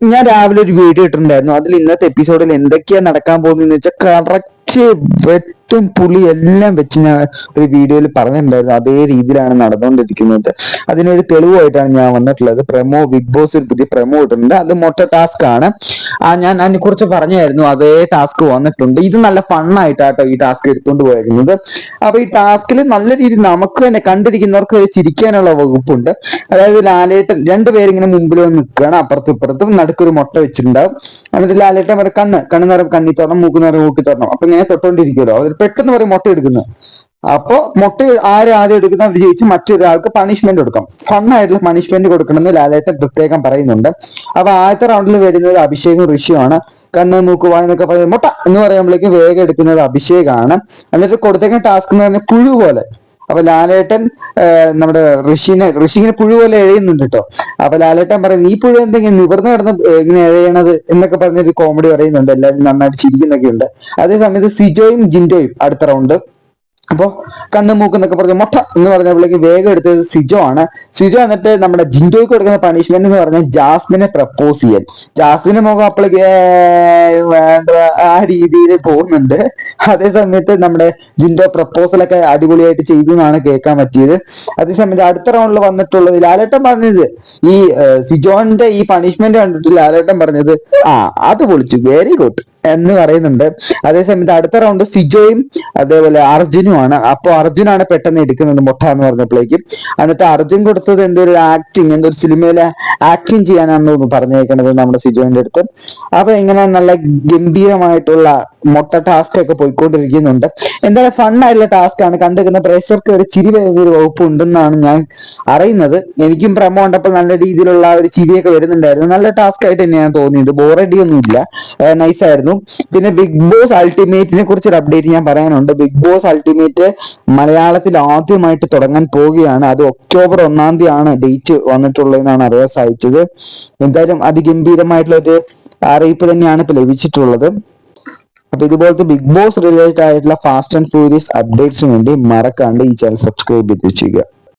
ഞാൻ രാവിലെ ഒരു വീഡിയോ ഇട്ടിട്ടുണ്ടായിരുന്നു. അതിൽ ഇന്നത്തെ എപ്പിസോഡിൽ എന്തൊക്കെയാ നടക്കാൻ പോകുന്നതെന്ന് വെച്ചാൽ കറക്റ്റ് വെട്ടും പുളി എല്ലാം വെച്ച് ഞാൻ ഒരു വീഡിയോയിൽ പറഞ്ഞിട്ടുണ്ടായിരുന്നു. അതേ രീതിയിലാണ് നടന്നുകൊണ്ടിരിക്കുന്നത്. അതിനൊരു തെളിവായിട്ടാണ് ഞാൻ വന്നിട്ടുള്ളത്. പ്രമോ ബിഗ് ബോസ് ഒരു പുതിയ പ്രമോ ഇട്ടിട്ടുണ്ട്. അത് മൊട്ട ടാസ്ക് ആണ്. ആ ഞാൻ അതിനെ കുറിച്ച് പറഞ്ഞായിരുന്നു. അതേ ടാസ്ക് വന്നിട്ടുണ്ട്. ഇത് നല്ല ഫണ്ണായിട്ടാട്ടോ ഈ ടാസ്ക് എടുത്തുകൊണ്ട് പോയിരുന്നത് അപ്പൊ ഈ ടാസ്കിൽ നല്ല രീതിയിൽ നമുക്ക് തന്നെ കണ്ടിരിക്കുന്നവർക്ക് ചിരിക്കാനുള്ള വകുപ്പുണ്ട്. അതായത് ലാലേട്ടൻ രണ്ടുപേരിങ്ങനെ മുമ്പിൽ വന്ന് നിൽക്കുകയാണ്. അപ്പുറത്തും ഇപ്പുറത്തും നടുക്കൊരു മുട്ട വെച്ചിട്ടുണ്ടാവും. എന്നിട്ട് ലാലേട്ടൻ അവരുടെ കണ്ണ് കണ്ണ് നിറം കണ്ണി തുറന്നു മൂക്ക് നിറം തുറണം അപ്പൊ ഇങ്ങനെ തൊട്ടോണ്ടിരിക്കുമല്ലോ അവർ പെട്ടെന്ന് പറയും മുട്ട എടുക്കുന്നത് അപ്പോ മുട്ട ആര് ആദ്യം എടുക്കുന്ന? അവർ ജയിച്ച് മറ്റൊരാൾക്ക് പണിഷ്മെന്റ് കൊടുക്കാം. ഫണ്ണായിട്ടുള്ള പണിഷ്മെന്റ് കൊടുക്കണമെന്ന് ലാലേട്ടൻ പ്രത്യേകം പറയുന്നുണ്ട്. അപ്പൊ ആദ്യത്തെ റൗണ്ടിൽ വരുന്നത് അഭിഷേകും ഋഷിയുമാണ്. കണ്ണ് മൂക്ക് വായ എന്നൊക്കെ പറയുന്നത് മുട്ട എന്ന് പറയുമ്പോഴേക്കും വേഗം എടുക്കുന്നത് അഭിഷേകാണ്. എന്നിട്ട് കൊടുത്തേക്കുന്ന ടാസ്ക് എന്ന് പറഞ്ഞാൽ പുഴു പോലെ. അപ്പൊ ലാലേട്ടൻ നമ്മുടെ ഋഷിനെ ഋഷിങ്ങനെ പുഴു പോലെ എഴയുന്നുണ്ട് കേട്ടോ അപ്പൊ ലാലേട്ടൻ പറയുന്നത് ഈ പുഴു എന്തെങ്കിലും നിവർന്ന് കിടന്ന് ഇങ്ങനെ എഴയണത്? എന്നൊക്കെ പറഞ്ഞൊരു കോമഡി പറയുന്നുണ്ട്. എല്ലാവരും നന്നായിട്ട് ചിരിക്കുന്നൊക്കെ ഉണ്ട് അതേ സമയത്ത് സിജോയും ജിൻഡോയും അടുത്ത റൗണ്ട് അപ്പോ കണ്ണ് മൂക്ക് എന്നൊക്കെ പറഞ്ഞ മൊട്ട എന്ന് പറഞ്ഞപ്പോഴേക്ക് വേഗം എടുത്തത് സിജോ ആണ്. സിജോ എന്നിട്ട് നമ്മുടെ ജിൻഡോയ്ക്ക് കൊടുക്കുന്ന പണിഷ്മെന്റ് എന്ന് പറഞ്ഞാൽ ജാസ്മിനെ പ്രപ്പോസ് ചെയ്യാൻ. ജാസ്മിന്റെ മുഖം അപ്പോഴേക്ക് ആ രീതിയിൽ പോകുന്നുണ്ട്. അതേ സമയത്ത് നമ്മുടെ ജിൻഡോ പ്രപ്പോസലൊക്കെ അടിപൊളിയായിട്ട് ചെയ്തു എന്നാണ് കേൾക്കാൻ പറ്റിയത്. അതേ സമയത്ത് അടുത്ത റൗണ്ടിൽ വന്നിട്ടുള്ളത് ലാലേട്ടൻ പറഞ്ഞത്. ഈ സിജോന്റെ ഈ പണിഷ്മെന്റ് കണ്ടിട്ട് ലാലേട്ടൻ പറഞ്ഞത് ആ അത് പൊളിച്ചു വെരി ഗുഡ് എന്ന് പറയുന്നുണ്ട്. അതേസമയത്ത് അടുത്ത റൗണ്ട് സിജോയും അതേപോലെ അർജുനുമാണ് അപ്പൊ അർജുനാണ് പെട്ടെന്ന് എടുക്കുന്നത് മുട്ട എന്ന് പറഞ്ഞപ്പോഴേക്കും. എന്നിട്ട് അർജുൻ കൊടുത്തത് എന്തോ ഒരു ആക്ടിങ് എന്തോ ഒരു സിനിമയിലെ ആക്ടിങ് ചെയ്യാനാണെന്ന് തോന്നുന്നു പറഞ്ഞേക്കണത് നമ്മുടെ സിജോന്റെ അടുത്ത്. അപ്പൊ ഇങ്ങനെ നല്ല ഗംഭീരമായിട്ടുള്ള മൊട്ട ടാസ്ക് ഒക്കെ പോയിക്കൊണ്ടിരിക്കുന്നുണ്ട്. എന്തായാലും ഫണ്ണായിട്ടുള്ള ടാസ്ക് ആണ്. കണ്ടിരിക്കുന്ന പ്രേക്ഷകർക്ക് ഒരു ചിരി വരുന്ന ഒരു വകുപ്പ് ഉണ്ടെന്നാണ് ഞാൻ അറിയുന്നത്. എനിക്കും പ്രമോ കണ്ടപ്പോൾ നല്ല രീതിയിലുള്ള ഒരു ചിരിയൊക്കെ വരുന്നുണ്ടായിരുന്നു. നല്ല ടാസ്ക് ആയിട്ട് തന്നെയാണ് തോന്നിയത്. ബോറടി ഒന്നും ഇല്ല. നൈസ് ആയിരുന്നു. പിന്നെ ബിഗ് ബോസ് അൾട്ടിമേറ്റിനെ കുറിച്ച് ഒരു അപ്ഡേറ്റ് ഞാൻ പറയാനുണ്ട്. ബിഗ് ബോസ് അൾട്ടിമേറ്റ് മലയാളത്തിൽ ആദ്യമായിട്ട് തുടങ്ങാൻ പോവുകയാണ്. അത് ഒക്ടോബർ ഒന്നാം തീയതി ആണ് ഡേറ്റ് വന്നിട്ടുള്ളതെന്നാണ് അറിയാൻ സാധിച്ചത്. എന്തായാലും അതിഗംഭീരമായിട്ടുള്ള ഒരു അറിയിപ്പ് തന്നെയാണ് ഇപ്പൊ ലഭിച്ചിട്ടുള്ളത്. അപ്പൊ ഇതുപോലത്തെ ബിഗ് ബോസ് റിലേറ്റഡ് ആയിട്ടുള്ള ഫാസ്റ്റ് ആൻഡ് ഫ്യൂരിയസ് അപ്ഡേറ്റ്സിന് വേണ്ടി മറക്കാണ്ട് ഈ ചാനൽ സബ്സ്ക്രൈബ് ചെയ്ത് വെച്ചിരിക്കുക